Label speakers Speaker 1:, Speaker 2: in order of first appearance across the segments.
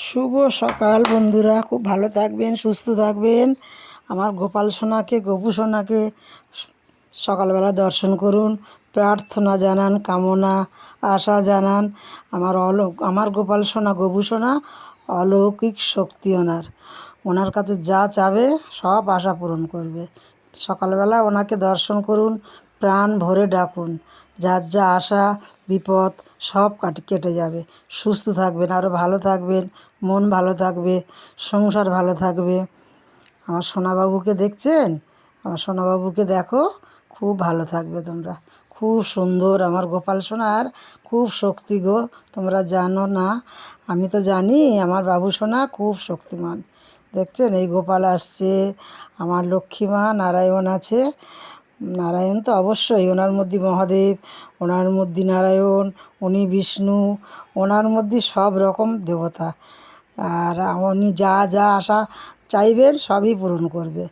Speaker 1: শুভ সকাল বন্ধুরা, খুব ভালো থাকবেন, সুস্থ থাকবেন। আমার গোপাল সোনাকে, গপু সোনাকে সকালবেলা দর্শন করুন, প্রার্থনা জানান, কামনা, আশা জানান। আমার অলোক, আমার গোপাল সোনা, গপু সোনা, অলৌকিক শক্তি ওনার। ওনার কাছে যা চাবে, সব আশা পূরণ করবে। সকালবেলা ওনাকে দর্শন করুন, প্রাণ ভরে ডাকুন। যার যা আশা, বিপদ, সব কাট, কেটে যাবে। সুস্থ থাকবেন আরও ভালো থাকবেন, মন ভালো থাকবে, সংসার ভালো থাকবে। আমার সোনাবাবুকে দেখছেন? আমার সোনাবাবুকে দেখো, খুব ভালো থাকবে তোমরা। খুব সুন্দর আমার গোপাল সোনার, খুব শক্তি গো, তোমরা জানো না। আমি তো জানি আমার বাবু সোনা খুব শক্তিমান। দেখছেন? এই গোপাল আসছে, আমার লক্ষ্মীমা, নারায়ণ আছে। নারায়ণ তো অবশ্যই, ওনার মধ্যে মহাদেব, ওনার মধ্যে নারায়ণ, উনি বিষ্ণু, ওনার মধ্যে সব রকম দেবতা। আর উনি যা যা আশা চাইবেন সবই পূরণ করবে।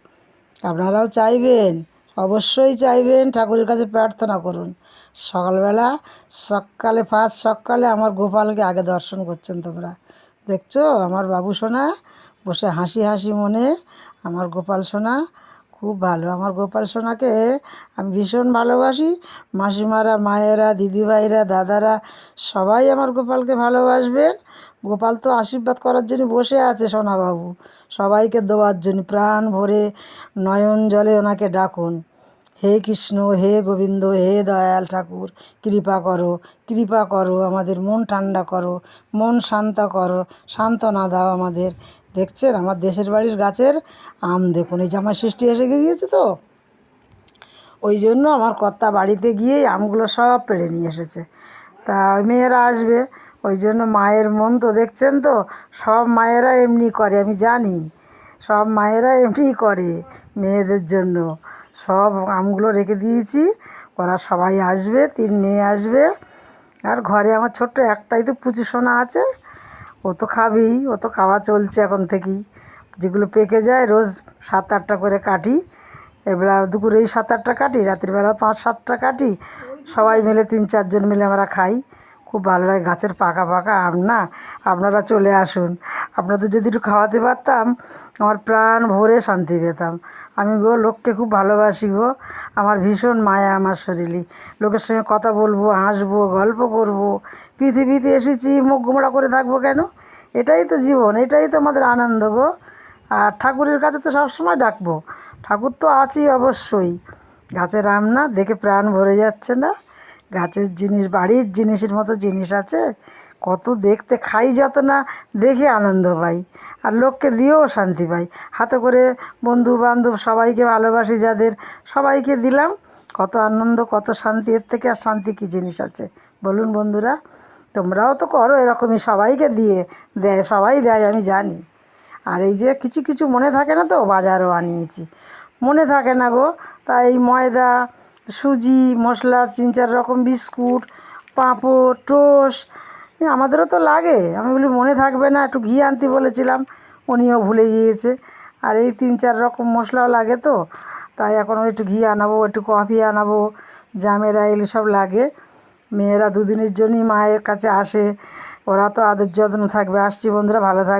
Speaker 1: আপনারাও চাইবেন, অবশ্যই চাইবেন, ঠাকুরের কাছে প্রার্থনা করুন। সকালবেলা, সকালে ফার্স্ট সকালে আমার গোপালকে আগে দর্শন করছেন তোমরা। দেখছ? আমার বাবু সোনা, বসে হাসি হাসি মনে আমার গোপাল সোনা খুব ভালো। আমার গোপাল সোনাকে আমি ভীষণ ভালোবাসি। মাসিমারা, মায়েরা, দিদিভাইরা, দাদারা সবাই আমার গোপালকে ভালোবাসবেন। গোপাল তো আশীর্বাদ করার জন্য বসে আছে সোনাবাবু। সবাইকে দেওয়ার জন্য প্রাণ ভরে নয়ন জলে ওনাকে ডাকুন। হে কৃষ্ণ, হে গোবিন্দ, হে দয়াল ঠাকুর, কৃপা করো কৃপা করো আমাদের, মন ঠান্ডা করো, মন শান্ত করো, সান্ত্বনা দাও আমাদের। দেখছেন? আমার দেশের বাড়ির গাছের আম দেখুন, এই জামাই ষষ্ঠী এসে গিয়েছে তো। ওই জন্য আমার কর্তা বাড়িতে গিয়েই আমগুলো সব পেড়ে নিয়ে এসেছে। তা ওই মেয়েরা আসবে, ওই জন্য মায়ের মন তো দেখছেন তো? সব মায়েরা এমনি করে, আমি জানি। সব মায়েরা এমনি করে মেয়েদের জন্য। সব আমগুলো রেখে দিয়েছি, ওরা সবাই আসবে, তিন মেয়ে আসবে। আর ঘরে আমার ছোট্ট একটাই তো পুচু সোনা আছে, ও তো খাবেই, ও তো খাওয়া চলছে এখন থেকেই। যেগুলো পেকে যায় রোজ সাত আটটা করে কাটি এবেলা দুপুরেই সাত আটটা কাটি, রাত্রিবেলা পাঁচ সাতটা কাটি, সবাই মিলে তিন চারজন মিলে আমরা খাই। খুব ভালো লাগে, গাছের পাকা পাকা আম না? আপনারা চলে আসুন। আপনাদের যদি একটু খাওয়াতে পারতাম, আমার প্রাণ ভরে শান্তি পেতাম। আমি গো, লোককে খুব ভালোবাসি গো। আমার ভীষণ মায়া, আমার শরীরে লোকের সঙ্গে কথা বলব, হাসবো, গল্প করব। পৃথিবীতে এসেছি, মুখ গোমড়া করে থাকব কেন? এটাই তো জীবন, এটাই তো আমাদের আনন্দ গো। আর ঠাকুরের কাছে তো সবসময় ডাকবো। ঠাকুর তো আছেই অবশ্যই। গাছের আম না, দেখে প্রাণ ভরে যাচ্ছে না। গাছের জিনিস, বাড়ির জিনিসের মতো জিনিস আছে। কত দেখতে খাই যত না, দেখে আনন্দ পাই। আর লোককে দিয়েও শান্তি পাই। হাতে করে বন্ধু বান্ধব সবাইকে ভালোবাসি যাদের, সবাইকে দিলাম। কত আনন্দ, কত শান্তি, এর থেকে আর শান্তি কী জিনিস আছে? বলুন বন্ধুরা, তোমরাও তো করো, এরকমই সবাইকে দিয়ে দেয়, সবাই দেয়, আমি জানি। আর এই যে কিছু কিছু মনে থাকে না তো, বাজারও আনিয়েছি। মনে থাকে না গো, তাই ময়দা সুজি, মশলা তিন চার রকম বিস্কুট, পাঁপড় টোস্ট আমাদেরও তো লাগে। আমি বলি, মনে থাকবে না, একটু ঘি আনতে বলেছিলাম, উনিও ভুলে গিয়েছে। আর এই তিন চার রকম মশলাও লাগে তো, তাই এখন একটু ঘি আনাবো, একটু কফি আনাবো, জামেরা এগুলো সব লাগে। মেয়েরা দুদিনের জন্যই মায়ের কাছে আসে, ওরা তো আদর যত্ন থাকবে। আসছি বন্ধুরা, ভালো থাকবে